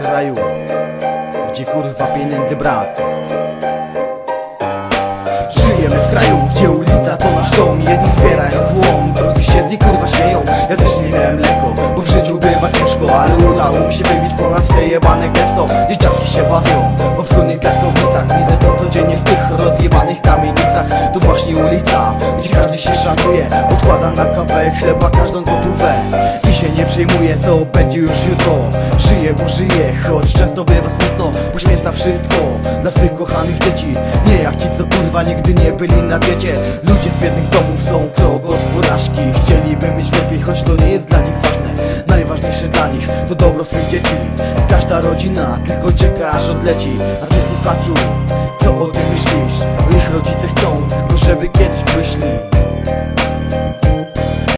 kraju Gdzie kurwa pieniędzy brak. Żyjemy w kraju, gdzie ulica to nasz dom. Jedni zbierają złom, drudzy się z niej kurwa śmieją. Ja też nie miałem lekko, bo w życiu bywa ciężko Ale udało mi się wybić ponad te jebane gesto. Dzieciaki się bawią po wschodnich piaskownicach Widzę to codziennie w tych rozjebanych kamienicach. To właśnie ulica, gdzie każdy się szanuje Odkłada na kawę chleba każdą złotówę przejmuje co będzie już jutro. Żyje, bo żyje, choć często bywa smutno Poświęca wszystko dla swych kochanych dzieci. Nie jak ci co kurwa nigdy nie byli na diecie. Ludzie z biednych domów są krok od porażki. Chcieliby mieć lepiej, choć to nie jest dla nich ważne. Najważniejsze dla nich to dobro swych dzieci. Każda rodzina tylko czeka aż odleci. A ty słuchaczu, co o tym myślisz? Ich rodzice chcą tylko żeby kiedyś